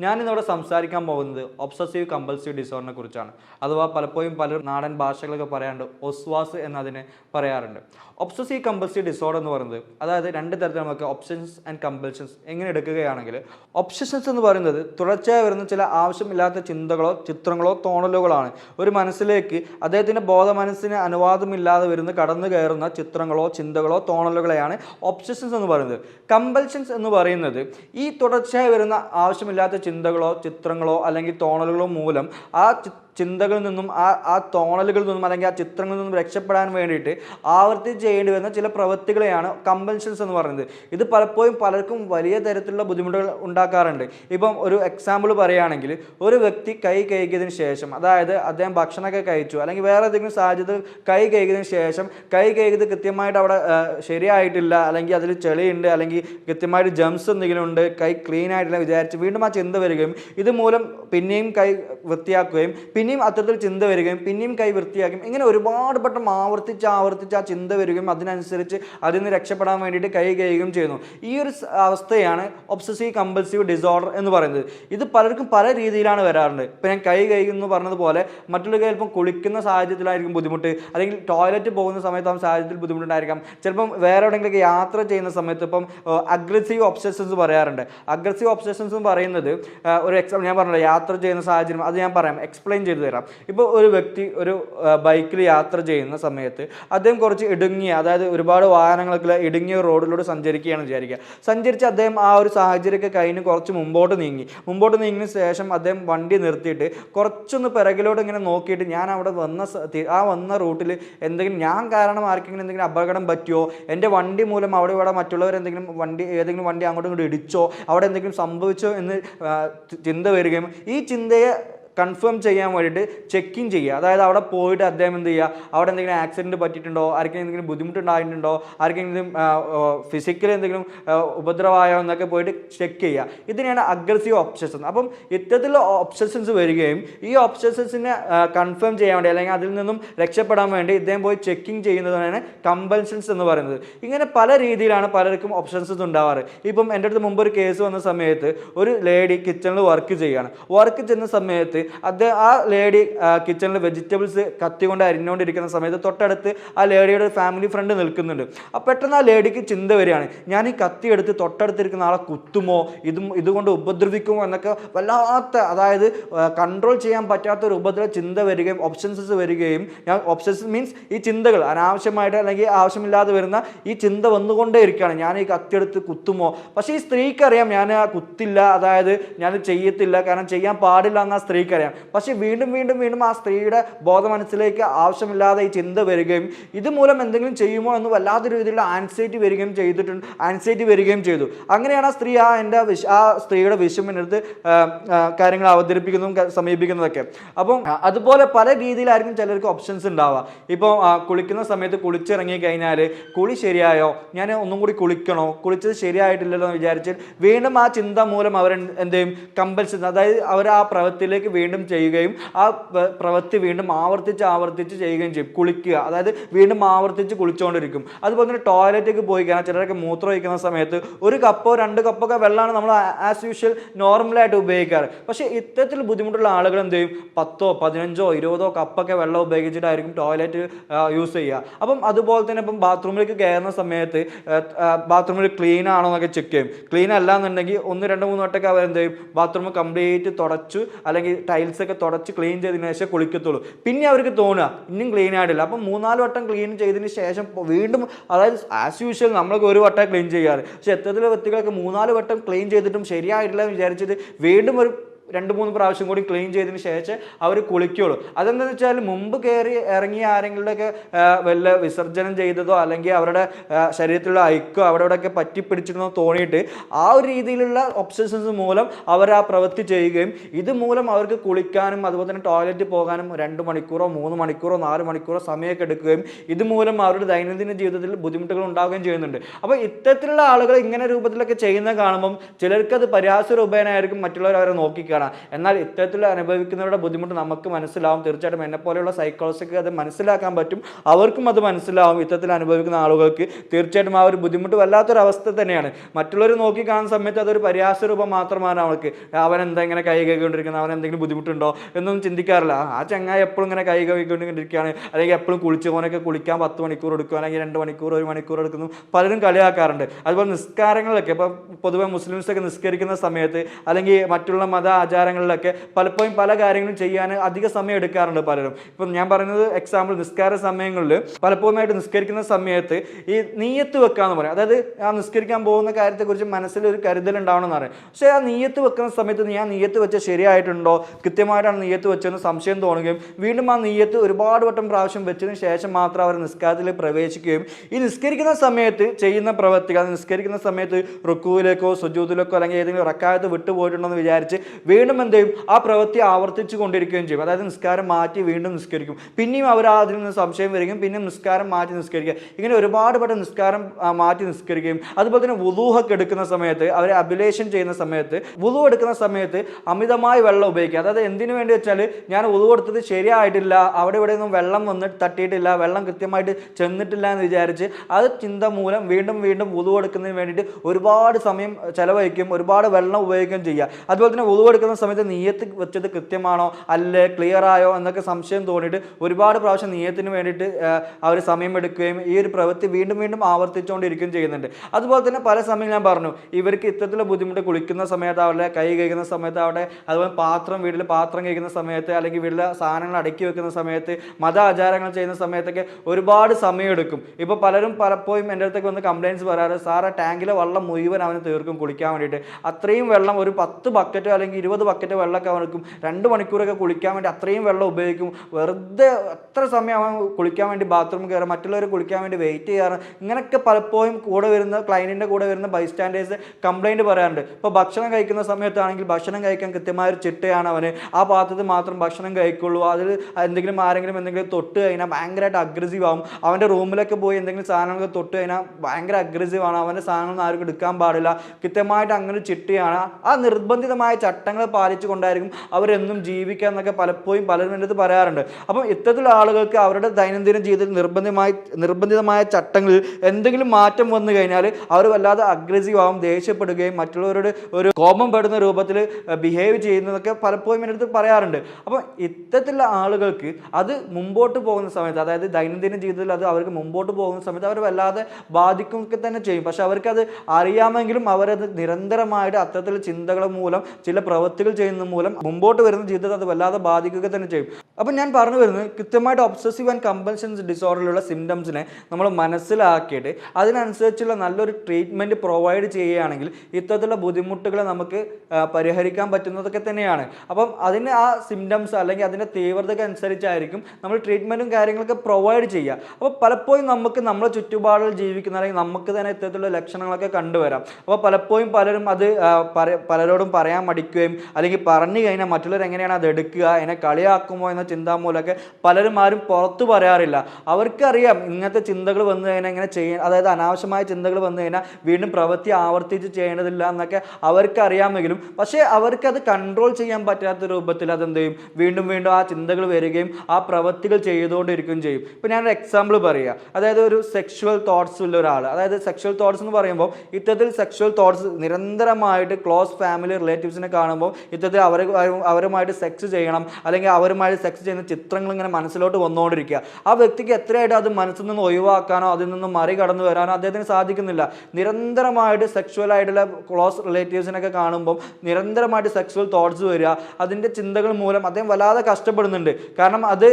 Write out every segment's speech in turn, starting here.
ഞാനിന്നിവിടെ സംസാരിക്കാൻ പോകുന്നത് ഒബ്സസീവ് കമ്പൽസീവ് ഡിസോർഡിനെ കുറിച്ചാണ്. അഥവാ പലപ്പോഴും പല നാടൻ ഭാഷകളൊക്കെ പറയാണ്ട് ഒസ്വാസ് എന്നതിനെ പറയാറുണ്ട്. ഒബ്സസീവ് കമ്പൽസീവ് ഡിസോർഡർ എന്ന് പറയുന്നത് അതായത് രണ്ട് തരത്തിൽ നമുക്ക് ഒബ്സഷൻസ് ആൻഡ് കമ്പൽഷൻസ് എങ്ങനെ എടുക്കുകയാണെങ്കിൽ ഒബ്സഷൻസ് എന്ന് പറയുന്നത് തുടർച്ചയായി വരുന്ന ചില ആവശ്യമില്ലാത്ത ചിന്തകളോ ചിത്രങ്ങളോ തോന്നലുകളാണ്. ഒരു മനസ്സിലേക്ക് അദ്ദേഹത്തിന്റെ ബോധ മനസ്സിന് അനുവാദമില്ലാതെ വരുന്ന കടന്നു കയറുന്ന ചിത്രങ്ങളോ ചിന്തകളോ തോന്നലുകളെയാണ് ഒബ്സഷൻസ് എന്ന് പറയുന്നത്. കമ്പൽഷൻസ് എന്ന് പറയുന്നത് ഈ തുടർച്ചയായി വരുന്ന ആവശ്യമില്ലാത്ത ചിന്തകളോ ചിത്രങ്ങളോ അല്ലെങ്കിൽ തോന്നലുകളോ മൂലം ആ ചിന്തകളിൽ നിന്നും ആ ആ തോണലുകളിൽ നിന്നും അല്ലെങ്കിൽ ആ ചിത്രങ്ങളിൽ നിന്നും രക്ഷപ്പെടാൻ വേണ്ടിയിട്ട് ആവർത്തിച്ച് ചെയ്യേണ്ടി വരുന്ന ചില പ്രവൃത്തികളെയാണ് കമ്പൽഷൻസ് എന്ന് പറയുന്നത്. ഇത് പലപ്പോഴും പലർക്കും വലിയ തരത്തിലുള്ള ബുദ്ധിമുട്ടുകൾ ഉണ്ടാക്കാറുണ്ട്. ഇപ്പം ഒരു എക്സാമ്പിൾ പറയുകയാണെങ്കിൽ ഒരു വ്യക്തി കൈ കഴുകിയതിന് ശേഷം അതായത് അദ്ദേഹം ഭക്ഷണമൊക്കെ കഴിച്ചു അല്ലെങ്കിൽ വേറെ ഏതെങ്കിലും സാഹചര്യത്തിൽ കൈ കഴുകിയതിന് ശേഷം കൈ കഴുകിയത് കൃത്യമായിട്ട് അവിടെ ശരിയായിട്ടില്ല അല്ലെങ്കിൽ അതിൽ ചെളിയുണ്ട് അല്ലെങ്കിൽ കൃത്യമായിട്ട് ജംസ് എന്തെങ്കിലും ഉണ്ട് കൈ ക്ലീൻ ആയിട്ടില്ല വിചാരിച്ച് വീണ്ടും ആ ചിന്ത വരികയും ഇതുമൂലം പിന്നെയും കൈ വൃത്തിയാക്കുകയും പിന്നെയും അത്തരത്തിൽ ചിന്ത വരികയും പിന്നെയും കൈ വൃത്തിയാക്കും ഇങ്ങനെ ഒരുപാട് വട്ടം ആവർത്തിച്ച് ആവർത്തിച്ച് ആ ചിന്ത വരികയും അതിനനുസരിച്ച് അതിൽ നിന്ന് രക്ഷപ്പെടാൻ വേണ്ടിയിട്ട് കൈ കഴുകുകയും ചെയ്യുന്നു. ഈ ഒരു അവസ്ഥയാണ് ഒബ്സസീവ് കമ്പൽസീവ് ഡിസോർഡർ എന്ന് പറയുന്നത്. ഇത് പലർക്കും പല രീതിയിലാണ് വരാറുണ്ട്. ഇപ്പം ഞാൻ കൈ കഴുകുന്നു പറഞ്ഞതുപോലെ മറ്റുള്ള ചിലപ്പം കുളിക്കുന്ന സാഹചര്യത്തിലായിരിക്കും ബുദ്ധിമുട്ട്. അല്ലെങ്കിൽ ടോയ്ലറ്റ് പോകുന്ന സമയത്ത് ആ സാഹചര്യത്തിൽ ബുദ്ധിമുട്ടുണ്ടായിരിക്കാം. ചിലപ്പം വേറെ എവിടെയെങ്കിലൊക്കെ യാത്ര ചെയ്യുന്ന സമയത്ത് ഇപ്പം അഗ്രസീവ് ഒബ്സെഷൻസ് പറയാറുണ്ട്. അഗ്രസീവ് ഒബ്സെഷൻസ് എന്ന് പറയുന്നത് ഒരു എക്സാമ്പിൾ ഞാൻ പറഞ്ഞല്ലോ യാത്ര ചെയ്യുന്ന സാഹചര്യം. അത് ഞാൻ പറയാം. എക്സ്പ്ലെയിൻ ചെയ്തു തരാം. ഇപ്പോൾ ഒരു വ്യക്തി ഒരു ബൈക്കിൽ യാത്ര ചെയ്യുന്ന സമയത്ത് അദ്ദേഹം കുറച്ച് ഇടുങ്ങിയ അതായത് ഒരുപാട് വാഹനങ്ങളൊക്കെ ഇടുങ്ങിയ റോഡിലൂടെ സഞ്ചരിക്കുകയാണ് വിചാരിക്കുക. സഞ്ചരിച്ച് അദ്ദേഹം ആ ഒരു സാഹചര്യമൊക്കെ കഴിഞ്ഞ് കുറച്ച് മുമ്പോട്ട് നീങ്ങി. മുമ്പോട്ട് നീങ്ങിയ ശേഷം അദ്ദേഹം വണ്ടി നിർത്തിയിട്ട് കുറച്ചൊന്ന് പിറകിലോട്ട് ഇങ്ങനെ നോക്കിയിട്ട് ഞാൻ അവിടെ വന്ന ആ വന്ന റൂട്ടിൽ എന്തെങ്കിലും ഞാൻ കാരണം ആർക്കെങ്കിലും എന്തെങ്കിലും അപകടം പറ്റിയോ? എന്റെ വണ്ടി മൂലം അവിടെ ഇവിടെ മറ്റുള്ളവർ എന്തെങ്കിലും വണ്ടി ഏതെങ്കിലും വണ്ടി അങ്ങോട്ടും ഇടിച്ചോ? അവിടെ എന്തെങ്കിലും സംഭവിച്ചോ എന്ന് ചിന്ത വരികയും ഈ ചിന്തയെ കൺഫേം ചെയ്യാൻ വേണ്ടിയിട്ട് ചെക്കിങ് ചെയ്യുക. അതായത് അവിടെ പോയിട്ട് അദ്ദേഹം എന്ത് ചെയ്യുക? അവിടെ എന്തെങ്കിലും ആക്സിഡന്റ് പറ്റിയിട്ടുണ്ടോ? ആർക്കെങ്കിലും എന്തെങ്കിലും ബുദ്ധിമുട്ടുണ്ടായിട്ടുണ്ടോ? ആർക്കെങ്കിലും ഫിസിക്കലി എന്തെങ്കിലും ഉപദ്രവമായോ എന്നൊക്കെ പോയിട്ട് ചെക്ക് ചെയ്യുക. ഇതിനെയാണ് അഗ്രസീവ് ഒബ്സെഷൻ അപ്പം ഇത്തരത്തിലുള്ള ഒബ്സെഷൻസ് വരികയും ഈ ഒബ്സഷൻസിനെ കൺഫേം ചെയ്യാൻ വേണ്ടി അല്ലെങ്കിൽ അതിൽ നിന്നും രക്ഷപ്പെടാൻ വേണ്ടി ഇദ്ദേഹം പോയി ചെക്കിങ് ചെയ്യുന്നതാണ് കമ്പൽഷൻസ് എന്ന് പറയുന്നത്. ഇങ്ങനെ പല രീതിയിലാണ് പലർക്കും ഒപ്ഷൻസ് ഉണ്ടാവാറ്. ഇപ്പം എന്റെ അടുത്ത് മുമ്പ് ഒരു കേസ് വന്ന സമയത്ത് ഒരു ലേഡി കിച്ചണിൽ വർക്ക് ചെയ്യുകയാണ്. വർക്ക് ചെയ്യുന്ന സമയത്ത് അദ്ദേഹം ആ ലേഡി കിച്ചണിൽ വെജിറ്റബിൾസ് കത്തി കൊണ്ട് അരിഞ്ഞുകൊണ്ടിരിക്കുന്ന സമയത്ത് തൊട്ടടുത്ത് ആ ലേഡിയുടെ ഫാമിലി ഫ്രണ്ട് നിൽക്കുന്നുണ്ട്. അപ്പോൾ പെട്ടെന്ന് ആ ലേഡിക്ക് ചിന്ത വരികയാണ്. ഞാൻ ഈ കത്തി എടുത്ത് തൊട്ടടുത്തിരിക്കുന്ന ആളെ കുത്തുമോ? ഇതും ഇതുകൊണ്ട് ഉപദ്രവിക്കുമോ? എന്നൊക്കെ വല്ലാത്ത അതായത് കൺട്രോൾ ചെയ്യാൻ പറ്റാത്ത ഒരു ഉപദ്രവ ചിന്ത വരികയും ഓപ്ഷൻസസ് വരികയും ഞാൻ ഓപ്ഷൻസ് മീൻസ് ഈ ചിന്തകൾ അനാവശ്യമായിട്ട് അല്ലെങ്കിൽ ആവശ്യമില്ലാതെ വരുന്ന ഈ ചിന്ത വന്നുകൊണ്ടേ ഇരിക്കുകയാണ്. ഞാൻ ഈ കത്തി കത്തിയെടുത്ത് കുത്തുമോ? പക്ഷേ ഈ സ്ത്രീക്ക് അറിയാം ഞാൻ ആ കുത്തില്ല അതായത് ഞാൻ ചെയ്യത്തില്ല കാരണം ചെയ്യാൻ പാടില്ല എന്ന് ആ സ്ത്രീക്ക് അറിയാം പക്ഷേ വീണ്ടും വീണ്ടും വീണ്ടും ആ സ്ത്രീയുടെ ബോധ മനസ്സിലേക്ക് ആവശ്യമില്ലാതെ ഈ ചിന്ത വരികയും ഇതുമൂലം എന്തെങ്കിലും ചെയ്യുമോ എന്ന് വല്ലാത്ത രീതിയിലുള്ള ആൻസൈറ്റി വരികയും ചെയ്തിട്ടുണ്ട് ആൻസൈറ്റി വരികയും ചെയ്തു. അങ്ങനെയാണ് ആ സ്ത്രീ ആ എന്റെ ആ സ്ത്രീയുടെ വിഷമിനടുത്ത് കാര്യങ്ങൾ അവതരിപ്പിക്കുന്നതും സമീപിക്കുന്നതൊക്കെ. അപ്പം അതുപോലെ പല രീതിയിലായിരിക്കും ചിലർക്ക് ഓപ്ഷൻസ് ഉണ്ടാവുക. ഇപ്പോൾ കുളിക്കുന്ന സമയത്ത് കുളിച്ചിറങ്ങി കഴിഞ്ഞാൽ കുളി ശരിയായോ? ഞാൻ ഒന്നും കൂടി കുളിക്കണോ? കുളിച്ചത് ശരിയായിട്ടില്ലല്ലോ എന്ന് വിചാരിച്ച് വീണ്ടും ആ ചിന്ത മൂലം അവർ എന്ത് ചെയ്യും? കമ്പൽഷൻ അതായത് അവർ ആ പ്രവൃത്തിയിലേക്ക് വീണ്ടും ചെയ്യുകയും ആ പ്ര- പ്രവൃത്തി വീണ്ടും ആവർത്തിച്ച് ആവർത്തിച്ച് ചെയ്യുകയും ചെയ്യും. കുളിക്കുക. അതായത് വീണ്ടും ആവർത്തിച്ച് കുളിച്ചുകൊണ്ടിരിക്കും അതുപോലെ തന്നെ ടോയ്ലറ്റിലേക്ക് പോയി കഴിഞ്ഞാൽ ചിലരൊക്കെ മൂത്രം ഒഴിക്കുന്ന സമയത്ത് ഒരു കപ്പോ രണ്ട് കപ്പൊക്കെ വെള്ളമാണ് നമ്മൾ ആസ് യൂഷ്വൽ നോർമലായിട്ട് ഉപയോഗിക്കാറ്. പക്ഷേ ഇത്തരത്തിൽ ബുദ്ധിമുട്ടുള്ള ആളുകൾ എന്ത് ചെയ്യും? പത്തോ പതിനഞ്ചോ ഇരുപതോ കപ്പൊക്കെ വെള്ളം ഉപയോഗിച്ചിട്ടായിരിക്കും ടോയ്ലറ്റ് യൂസ് ചെയ്യുക. അപ്പം അതുപോലെ തന്നെ ഇപ്പം ബാത്റൂമിലേക്ക് കയറുന്ന സമയത്ത് ബാത്റൂമിൽ ക്ലീൻ ആണോ എന്നൊക്കെ ചെക്ക് ചെയ്യും. ക്ലീൻ അല്ല എന്നുണ്ടെങ്കിൽ ഒന്ന് രണ്ട് മൂന്ന് വട്ടമൊക്കെ അവർ എന്ത് ചെയ്യും? ബാത്റൂം കംപ്ലീറ്റ് തുടച്ചു അല്ലെങ്കിൽ ടൈൽസ് ഒക്കെ തുടച്ച് ക്ലീൻ ചെയ്തതിന് ശേഷം കുളിക്കത്തുള്ളൂ. പിന്നെ അവർക്ക് തോന്നുക ഇന്നും ക്ലീൻ ആയിട്ടില്ല. അപ്പം മൂന്നാൽ വട്ടം ക്ലീൻ ചെയ്തതിന് ശേഷം വീണ്ടും അതായത് ആസ് യൂഷ്വൽ നമ്മൾക്ക് ഒരു വട്ടം ക്ലീൻ ചെയ്യാറ്. പക്ഷെ എത്തരത്തിലുള്ള വ്യക്തികളൊക്കെ മൂന്നാൽ വട്ടം ക്ലീൻ ചെയ്തിട്ടും ശരിയായിട്ടില്ല എന്ന് വിചാരിച്ചിട്ട് വീണ്ടും ഒരു രണ്ട് മൂന്ന് പ്രാവശ്യം കൂടി ക്ലീൻ ചെയ്തതിന് ശേഷം അവർ കുളിക്കുള്ളൂ. അതെന്താണെന്ന് വെച്ചാൽ മുമ്പ് കയറി ഇറങ്ങിയ ആരെങ്കിലൊക്കെ വല്ല വിസർജനം ചെയ്തതോ അല്ലെങ്കിൽ അവരുടെ ശരീരത്തിലുള്ള ഐക്കോ അവിടെ ഇവിടെയൊക്കെ പറ്റിപ്പിടിച്ചിരുന്നോ തോന്നിയിട്ട് ആ ഒരു രീതിയിലുള്ള ഒബ്സഷൻസ് മൂലം അവർ ആ പ്രവൃത്തി ചെയ്യുകയും ഇത് മൂലം അവർക്ക് കുളിക്കാനും അതുപോലെ തന്നെ ടോയ്ലറ്റ് പോകാനും രണ്ട് മണിക്കൂറോ മൂന്ന് മണിക്കൂറോ നാല് മണിക്കൂറോ സമയമൊക്കെ എടുക്കുകയും ഇത് മൂലം അവരുടെ ദൈനംദിന ജീവിതത്തിൽ ബുദ്ധിമുട്ടുകൾ ഉണ്ടാവുകയും ചെയ്യുന്നുണ്ട്. അപ്പോൾ ഇത്തരത്തിലുള്ള ആളുകൾ ഇങ്ങനെ രൂപത്തിലൊക്കെ ചെയ്യുന്നത് കാണുമ്പം ചിലർക്ക് അത് പരിഹാസ രൂപേണായിരിക്കും മറ്റുള്ളവർ അവരെ നോക്കിക്കാണുക കാര്യമാണ് എന്നാൽ ഇത്തരത്തിൽ അനുഭവിക്കുന്നവരുടെ ബുദ്ധിമുട്ട് നമുക്ക് മനസ്സിലാവും. തീർച്ചയായിട്ടും എന്നെ പോലെയുള്ള സൈക്കോളജിക്ക് അത് മനസ്സിലാക്കാൻ പറ്റും. അവർക്കും അത് മനസ്സിലാവും ഇത്തരത്തിൽ അനുഭവിക്കുന്ന ആളുകൾക്ക്. തീർച്ചയായിട്ടും ആ ഒരു ബുദ്ധിമുട്ട് വല്ലാത്തൊരു അവസ്ഥ തന്നെയാണ്. മറ്റുള്ളവർ നോക്കി കാണുന്ന സമയത്ത് അതൊരു പരിഹാസ രൂപം മാത്രമാണ് അവൾക്ക്. അവൻ എന്താ ഇങ്ങനെ കൈ കൈകൊണ്ടിരിക്കുന്നത് അവൻ എന്തെങ്കിലും ബുദ്ധിമുട്ടുണ്ടോ? എന്നൊന്നും ചിന്തിക്കാറില്ല. ആ ചങ്ങായി എപ്പോഴും ഇങ്ങനെ കൈ കൈകൊണ്ടിരിക്കുകയാണ് അല്ലെങ്കിൽ എപ്പോഴും കുളിച്ച് പോകാനൊക്കെ കുളിക്കാൻ പത്ത് മണിക്കൂർ എടുക്കുക അല്ലെങ്കിൽ രണ്ട് മണിക്കൂർ ഒരു മണിക്കൂർ എടുക്കുന്നു. പലരും കളിയാക്കാറുണ്ട്. അതുപോലെ നിസ്കാരങ്ങളിലൊക്കെ ഇപ്പോൾ പൊതുവെ മുസ്ലിംസൊക്കെ നിസ്കരിക്കുന്ന സമയത്ത് അല്ലെങ്കിൽ മറ്റുള്ള മത ആചാരങ്ങളിലൊക്കെ പലപ്പോഴും പല കാര്യങ്ങളും ചെയ്യാൻ അധിക സമയം എടുക്കാറുണ്ട് പലരും. ഇപ്പം ഞാൻ പറയുന്നത് എക്സാമ്പിൾ നിസ്കാര സമയങ്ങളിൽ പലപ്പോഴുമായിട്ട് നിസ്കരിക്കുന്ന സമയത്ത് ഈ നീയത്ത് വെക്കാന്ന് പറയും. അതായത് ആ നിസ്കരിക്കാൻ പോകുന്ന കാര്യത്തെക്കുറിച്ച് മനസ്സിൽ ഒരു കരുതൽ ഉണ്ടാവണം എന്ന് പറയും. പക്ഷേ ആ നീയത്ത് വെക്കുന്ന സമയത്ത് ആ നീയത്ത് വെച്ച ശരിയായിട്ടുണ്ടോ? കൃത്യമായിട്ടാണ് നീയത്ത് വെച്ചതെന്ന് സംശയം തോന്നുകയും വീണ്ടും ആ നീയത്ത് ഒരുപാട് വട്ടം പ്രാവശ്യം വെച്ചതിന് ശേഷം മാത്രം അവർ നിസ്കാരത്തിൽ പ്രവേശിക്കുകയും ഈ നിസ്കരിക്കുന്ന സമയത്ത് ചെയ്യുന്ന പ്രവൃത്തികൾ നിസ്കരിക്കുന്ന സമയത്ത് റുക്കുവിലേക്കോ സുജൂതിലേക്കോ അല്ലെങ്കിൽ ഏതെങ്കിലും റക്കായത്ത് വിട്ടുപോയിട്ടുണ്ടോ എന്ന് വിചാരിച്ച് വീണ്ടും എന്ത് ചെയ്യും? ആ പ്രവൃത്തി ആവർത്തിച്ചു കൊണ്ടിരിക്കുകയും ചെയ്യും. അതായത് നിസ്കാരം മാറ്റി വീണ്ടും നിസ്കരിക്കും. പിന്നെയും അവർ അതിൽ നിന്ന് സംശയം വരികയും പിന്നെയും നിസ്കാരം മാറ്റി നിസ്കരിക്കുക. ഇങ്ങനെ ഒരുപാട് പേർ നിസ്കാരം മാറ്റി നിസ്കരിക്കുകയും അതുപോലെ തന്നെ വുളൂഹൊക്കെ എടുക്കുന്ന സമയത്ത് അവരെ അഭിലേഷൻ ചെയ്യുന്ന സമയത്ത് വുളു എടുക്കുന്ന സമയത്ത് അമിതമായി വെള്ളം ഉപയോഗിക്കുക. അതായത് എന്തിനു വേണ്ടി വെച്ചാൽ ഞാൻ വുളു എടുത്തത് ശരിയായിട്ടില്ല അവിടെ ഇവിടെ ഒന്നും വെള്ളം വന്ന് തട്ടിയിട്ടില്ല വെള്ളം കൃത്യമായിട്ട് ചെന്നിട്ടില്ല എന്ന് വിചാരിച്ച് അത് ചിന്ത മൂലം വീണ്ടും വീണ്ടും വുളു എടുക്കുന്നതിന് വേണ്ടിയിട്ട് ഒരുപാട് സമയം ചെലവഴിക്കും ഒരുപാട് വെള്ളം ഉപയോഗിക്കുകയും ചെയ്യുക. അതുപോലെ തന്നെ വുളു എടുക്കുന്ന സമയത്ത് നീയത്ത് വെച്ചത് കൃത്യമാണോ? അല്ലേ? ക്ലിയർ ആയോ? എന്നൊക്കെ സംശയം തോന്നിയിട്ട് ഒരുപാട് പ്രാവശ്യം നീയത്തിന് വേണ്ടിയിട്ട് അവർ സമയം എടുക്കുകയും ഈ ഒരു പ്രവൃത്തി വീണ്ടും വീണ്ടും ആവർത്തിച്ചുകൊണ്ടിരിക്കുകയും ചെയ്യുന്നുണ്ട്. അതുപോലെ തന്നെ പല സമയം ഞാൻ പറഞ്ഞു ഇവർക്ക് ഇത്തരത്തിലുള്ള ബുദ്ധിമുട്ട് കുളിക്കുന്ന സമയത്താവട്ടെ കൈ കഴിക്കുന്ന സമയത്താവട്ടെ അതുപോലെ പാത്രം വീട്ടിൽ പാത്രം കഴിക്കുന്ന സമയത്ത് അല്ലെങ്കിൽ വീട്ടിലെ സാധനങ്ങൾ അടക്കി വെക്കുന്ന സമയത്ത് മത ആചാരങ്ങൾ ചെയ്യുന്ന സമയത്തൊക്കെ ഒരുപാട് സമയം എടുക്കും. ഇപ്പോൾ പലരും പലപ്പോഴും എന്റെ അടുത്തേക്ക് വന്ന് കംപ്ലയിൻസ് പറയാറ് സാറ് ടാങ്കിലെ വെള്ളം മുഴുവൻ അവന് തീർക്കും കുളിക്കാൻ വേണ്ടിയിട്ട്. അത്രയും വെള്ളം ഒരു പത്ത് ബക്കറ്റോ അല്ലെങ്കിൽ ഇരുപത് ബക്കറ്റ് വെള്ളമൊക്കെ അവനക്കും രണ്ട് മണിക്കൂറൊക്കെ കുളിക്കാൻ വേണ്ടി അത്രയും വെള്ളം ഉപയോഗിക്കും. വെറുതെ എത്ര സമയം അവൻ കുളിക്കാൻ വേണ്ടി ബാത്റൂം കയറും മറ്റുള്ളവർ കുളിക്കാൻ വേണ്ടി വെയിറ്റ് ചെയ്യാറ്. ഇങ്ങനെയൊക്കെ പലപ്പോഴും കൂടെ വരുന്ന ക്ലയന്റിന്റെ കൂടെ വരുന്ന ബൈസ്റ്റാൻഡേഴ്സ് കംപ്ലയിന്റ് പറയാറുണ്ട്. ഇപ്പോൾ ഭക്ഷണം കഴിക്കുന്ന സമയത്താണെങ്കിൽ ഭക്ഷണം കഴിക്കാൻ കൃത്യമായ ഒരു ചിട്ടയാണ് അവന്. ആ പാത്രത്തിൽ മാത്രം ഭക്ഷണം കഴിക്കുള്ളൂ. അതിൽ എന്തെങ്കിലും ആരെങ്കിലും എന്തെങ്കിലും തൊട്ട് കഴിഞ്ഞാൽ ഭയങ്കരമായിട്ട് അഗ്രസീവ് ആവും. അവന്റെ റൂമിലൊക്കെ പോയി എന്തെങ്കിലും സാധനങ്ങളൊക്കെ തൊട്ട് കഴിഞ്ഞാൽ ഭയങ്കര അഗ്രസീവ് ആണ്. അവന്റെ സാധനങ്ങളൊന്നും ആർക്കും എടുക്കാൻ പാടില്ല. കൃത്യമായിട്ട് അങ്ങനെ ചിട്ടയാണ്. ആ നിർബന്ധിതമായ ചട്ടങ്ങൾ പാലിച്ചുകൊണ്ടായിരിക്കും അവരെന്നും ജീവിക്കുക എന്നൊക്കെ പലപ്പോഴും പലരും എന്റെ പറയാറുണ്ട്. അപ്പം ഇത്തരത്തിലുള്ള ആളുകൾക്ക് അവരുടെ ദൈനംദിന ജീവിതത്തിൽ നിർബന്ധമായി നിർബന്ധിതമായ ചട്ടങ്ങളിൽ എന്തെങ്കിലും മാറ്റം വന്നു കഴിഞ്ഞാൽ അവർ വല്ലാതെ അഗ്രസീവ് ആവും ദേഷ്യപ്പെടുകയും മറ്റുള്ളവരോട് ഒരു കോപം പെടുന്ന രൂപത്തിൽ ബിഹേവ് ചെയ്യുന്നതൊക്കെ പലപ്പോഴും എന്റെ അടുത്ത് പറയാറുണ്ട്. അപ്പം ഇത്തരത്തിലുള്ള ആളുകൾക്ക് അത് മുമ്പോട്ട് പോകുന്ന സമയത്ത് അതായത് ദൈനംദിന ജീവിതത്തിൽ അത് അവർക്ക് മുമ്പോട്ട് പോകുന്ന സമയത്ത് അവർ വല്ലാതെ ബാധിക്കുകയൊക്കെ തന്നെ ചെയ്യും. പക്ഷെ അവർക്കത് അറിയാമെങ്കിലും അവരത് നിരന്തരമായിട്ട് അത്തരത്തിലുള്ള ചിന്തകൾ മൂലം ചില പ്രവൃത്തികൾ ചെയ്യുന്നത് മൂലം മുമ്പോട്ട് വരുന്ന ജീവിതത്തെ അത് വല്ലാതെ ബാധിക്കുക തന്നെ ചെയ്യും. അപ്പം ഞാൻ പറഞ്ഞു വരുന്നത് കൃത്യമായിട്ട് ഒബ്സസീവ് ആൻഡ് കമ്പൽഷൻസ് ഡിസോർഡറിലുള്ള സിംറ്റംസിനെ നമ്മൾ മനസ്സിലാക്കിയിട്ട് അതിനനുസരിച്ചുള്ള നല്ലൊരു ട്രീറ്റ്മെന്റ് പ്രൊവൈഡ് ചെയ്യുകയാണെങ്കിൽ ഇത്തരത്തിലുള്ള ബുദ്ധിമുട്ടുകളെ നമുക്ക് പരിഹരിക്കാൻ പറ്റുന്നതൊക്കെ തന്നെയാണ്. അപ്പം അതിന് ആ സിംറ്റംസ് അല്ലെങ്കിൽ അതിന്റെ തീവ്രതയ്ക്ക് അനുസരിച്ചായിരിക്കും നമ്മൾ ട്രീറ്റ്മെന്റും കാര്യങ്ങളൊക്കെ പ്രൊവൈഡ് ചെയ്യുക. അപ്പോൾ പലപ്പോഴും നമുക്ക് നമ്മളെ ചുറ്റുപാടിൽ ജീവിക്കുന്ന അല്ലെങ്കിൽ നമുക്ക് തന്നെ ഇത്തരത്തിലുള്ള ലക്ഷണങ്ങളൊക്കെ കണ്ടുവരാം. അപ്പോൾ പലപ്പോഴും പലരും അത് പലരോടും പറയാൻ മടിക്കുകയും അല്ലെങ്കിൽ പറഞ്ഞു കഴിഞ്ഞാൽ മറ്റുള്ളവർ എങ്ങനെയാണ് അത് എടുക്കുക എന്നെ കളിയാക്കുമോ എന്ന ചിന്താമൂലമൊക്കെ പലരും ആരും പുറത്തു പറയാറില്ല. അവർക്കറിയാം ഇങ്ങനത്തെ ചിന്തകൾ വന്നു കഴിഞ്ഞാൽ ഇങ്ങനെ ചെയ്യാൻ അതായത് അനാവശ്യമായ ചിന്തകൾ വന്നു കഴിഞ്ഞാൽ വീണ്ടും പ്രവൃത്തി ആവർത്തിച്ച് ചെയ്യേണ്ടതില്ല എന്നൊക്കെ അവർക്കറിയാമെങ്കിലും പക്ഷേ അവർക്കത് കൺട്രോൾ ചെയ്യാൻ പറ്റാത്ത രൂപത്തിൽ അതെന്ത് ചെയ്യും? വീണ്ടും വീണ്ടും ആ ചിന്തകൾ വരികയും ആ പ്രവൃത്തികൾ ചെയ്തുകൊണ്ടിരിക്കുകയും ചെയ്യും. ഇപ്പം ഞാനൊരു എക്സാമ്പിൾ പറയുക അതായത് ഒരു സെക്ഷുവൽ തോട്ട്സ് ഉള്ള ഒരാൾ അതായത് സെക്ഷുവൽ തോട്ട്സ് എന്ന് പറയുമ്പോൾ ഇത്തരത്തിൽ സെക്ഷുവൽ തോട്ട്സ് നിരന്തരമായിട്ട് ക്ലോസ് ഫാമിലി റിലേറ്റീവ്സിനെ കാണുമ്പോൾ ഇത്തരത്തിൽ അവർ അവരുമായിട്ട് സെക്സ് ചെയ്യണം അല്ലെങ്കിൽ അവരുമായിട്ട് സെക്സ് ചെയ്യുന്ന ചിത്രങ്ങൾ ഇങ്ങനെ മനസ്സിലോട്ട് വന്നുകൊണ്ടിരിക്കുക. ആ വ്യക്തിക്ക് എത്രയായിട്ട് അത് മനസ്സിൽ നിന്ന് ഒഴിവാക്കാനോ അതിൽ നിന്ന് മറികടന്നു വരാനോ അദ്ദേഹത്തിന് സാധിക്കുന്നില്ല. നിരന്തരമായിട്ട് സെക്ഷുവൽ ആയിട്ടുള്ള ക്ലോസ് റിലേറ്റീവ്സിനൊക്കെ കാണുമ്പോൾ നിരന്തരമായിട്ട് സെക്ഷുവൽ തോട്ട്സ് വരിക അതിന്റെ ചിന്തകൾ മൂലം അദ്ദേഹം വല്ലാതെ കഷ്ടപ്പെടുന്നുണ്ട്. കാരണം അത്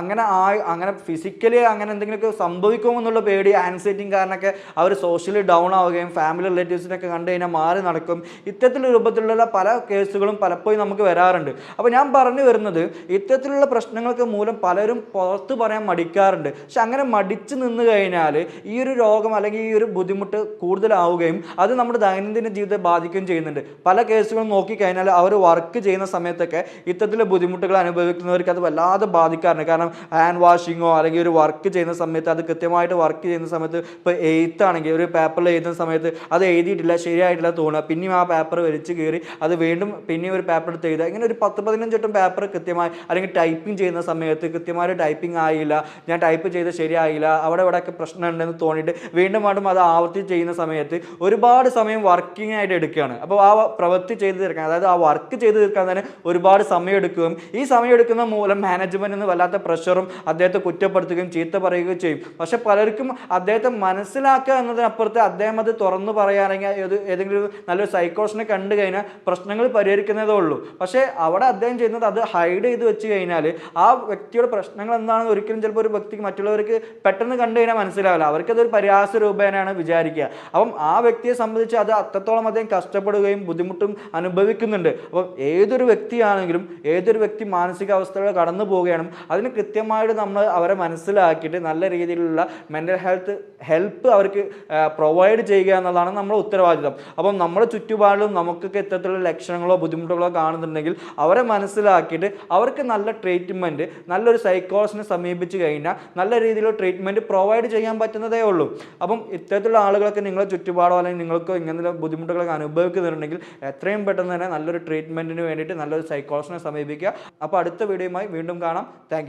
അങ്ങനെ ആ അങ്ങനെ ഫിസിക്കലി അങ്ങനെ എന്തെങ്കിലുമൊക്കെ സംഭവിക്കുമോ എന്നുള്ള പേടി ആൻസൈറ്റിയും കാരണമൊക്കെ അവർ സോഷ്യലി ഡൗൺ ആവുകയും ഫാമിലി റിലേറ്റീവ്സിനൊക്കെ കണ്ടു കഴിഞ്ഞാൽ മാറി നടക്കും. ഇത്തരത്തിലുള്ള രൂപത്തിലുള്ള പല കേസുകളും പലപ്പോഴും നമുക്ക് വരാറുണ്ട്. അപ്പോൾ ഞാൻ പറഞ്ഞു വരുന്നത് ഇത്തരത്തിലുള്ള പ്രശ്നങ്ങൾക്ക് മൂലം പലരും പുറത്ത് പറയാൻ മടിക്കാറുണ്ട്. പക്ഷെ അങ്ങനെ മടിച്ചു നിന്ന് കഴിഞ്ഞാൽ ഈ ഒരു രോഗം അല്ലെങ്കിൽ ഈ ഒരു ബുദ്ധിമുട്ട് കൂടുതലാവുകയും അത് നമ്മുടെ ദൈനംദിന ജീവിതത്തെ ബാധിക്കുകയും ചെയ്യുന്നുണ്ട്. പല കേസുകളും നോക്കിക്കഴിഞ്ഞാൽ അവർ വർക്ക് ചെയ്യുന്ന സമയത്തൊക്കെ ഇത്തരത്തിലുള്ള ബുദ്ധിമുട്ടുകൾ അനുഭവിക്കുന്നവർക്ക് അത് വല്ലാതെ ബാധിക്കാറുണ്ട്. കാരണം ഹാൻഡ് വാഷിങ്ങോ അല്ലെങ്കിൽ ഒരു വർക്ക് ചെയ്യുന്ന സമയത്ത് അത് കൃത്യമായിട്ട് വർക്ക് ചെയ്യുന്ന സമയത്ത് ഇപ്പോൾ എയ്ത്ത് ആണെങ്കിൽ ഒരു പേപ്പറിൽ എഴുതുന്ന സമയത്ത് അത് എഴുതിയിട്ടില്ല ശരിയായിട്ടില്ല തോന്നുക. പിന്നെയും ആ പേപ്പർ വലിച്ചു കയറി അത് വീണ്ടും വീണ്ടും പിന്നെ ഒരു പേപ്പർ എടുത്ത് എഴുതുക. ഇങ്ങനെ ഒരു പത്ത് പതിനഞ്ചെട്ടും പേപ്പർ കൃത്യമായി അല്ലെങ്കിൽ ടൈപ്പിംഗ് ചെയ്യുന്ന സമയത്ത് കൃത്യമായിട്ട് ടൈപ്പിംഗ് ആയില്ല. ഞാൻ ടൈപ്പ് ചെയ്ത് ശരിയായില്ല. അവിടെ ഇവിടെയൊക്കെ പ്രശ്നമുണ്ടെന്ന് തോന്നിയിട്ട് വീണ്ടും വീണ്ടും അത് ആവർത്തി ചെയ്യുന്ന സമയത്ത് ഒരുപാട് സമയം വർക്കിംഗ് ആയിട്ട് എടുക്കുകയാണ്. അപ്പോൾ ആ പ്രവൃത്തി ചെയ്ത് തീർക്കാൻ അതായത് ആ വർക്ക് ചെയ്ത് തീർക്കാൻ തന്നെ ഒരുപാട് സമയം എടുക്കുകയും ഈ സമയം എടുക്കുന്ന മൂലം മാനേജ്മെന്റിന് വല്ലാത്ത പ്രഷറും അദ്ദേഹത്തെ കുറ്റപ്പെടുത്തുകയും ചീത്ത പറയുകയും ചെയ്യും. പക്ഷെ പലർക്കും അദ്ദേഹത്തെ മനസ്സിലാക്കുക എന്നതിനപ്പുറത്ത് അദ്ദേഹം അത് തുറന്നു പറയുകയാണെങ്കിൽ ഏത് ഏതെങ്കിലും നല്ലൊരു സൈക്കോളജിനെ കണ്ടു കഴിഞ്ഞാൽ പ്രശ്നങ്ങൾ പരിഹരിക്കുന്നതേ ഉള്ളൂ. പക്ഷേ അവിടെ അദ്ദേഹം ചെയ്യുന്നത് അത് ഹൈഡ് ചെയ്ത് വെച്ച് കഴിഞ്ഞാൽ ആ വ്യക്തിയുടെ പ്രശ്നങ്ങൾ എന്താണെന്ന് ഒരിക്കലും ചിലപ്പോൾ ഒരു വ്യക്തിക്ക് മറ്റുള്ളവർക്ക് പെട്ടെന്ന് കണ്ടു കഴിഞ്ഞാൽ മനസ്സിലാവില്ല. അവർക്കതൊരു പരിഹാസ രൂപേണയാണ് വിചാരിക്കുക. അപ്പം ആ വ്യക്തിയെ സംബന്ധിച്ച് അത് അത്രത്തോളം അദ്ദേഹം കഷ്ടപ്പെടുകയും ബുദ്ധിമുട്ടും അനുഭവിക്കുന്നുണ്ട്. അപ്പം ഏതൊരു വ്യക്തിയാണെങ്കിലും ഏതൊരു വ്യക്തി മാനസികാവസ്ഥകൾ കടന്നു പോവുകയാണ് അതിന് കൃത്യമായിട്ട് നമ്മൾ അവരെ മനസ്സിലാക്കിയിട്ട് നല്ല രീതിയിലുള്ള മെന്റൽ ഹെൽത്ത് ഹെൽപ്പ് അവർക്ക് പ്രൊവൈഡ് ചെയ്യുക എന്നുള്ളതാണ് നമ്മുടെ ഉത്തരവാദിത്തം. അപ്പം നമ്മുടെ ചുറ്റുപാടിലും നമുക്കൊക്കെ ഇത്തരത്തിലുള്ള ലക്ഷണങ്ങളോ ബുദ്ധിമുട്ടുകളോ കാണുന്നുണ്ടെങ്കിൽ അവരെ മനസ്സിലാക്കിയിട്ട് അവർക്ക് നല്ല ട്രീറ്റ്മെന്റ് നല്ലൊരു സൈക്കോളജിനെ സമീപിച്ച് കഴിഞ്ഞാൽ നല്ല രീതിയിലുള്ള ട്രീറ്റ്മെന്റ് പ്രൊവൈഡ് ചെയ്യാൻ പറ്റുന്നതേ ഉള്ളൂ. അപ്പം ഇത്തരത്തിലുള്ള ആളുകളൊക്കെ നിങ്ങളെ ചുറ്റുപാടോ അല്ലെങ്കിൽ നിങ്ങൾക്ക് ഇങ്ങനെ ബുദ്ധിമുട്ടുകളൊക്കെ അനുഭവിക്കുന്നുണ്ടെങ്കിൽ എത്രയും പെട്ടെന്ന് തന്നെ നല്ലൊരു ട്രീറ്റ്മെന്റിന് വേണ്ടിയിട്ട് നല്ലൊരു സൈക്കോളജിനെ സമീപിക്കുക. അപ്പോൾ അടുത്ത വീഡിയോയുമായി വീണ്ടും കാണാം. താങ്ക്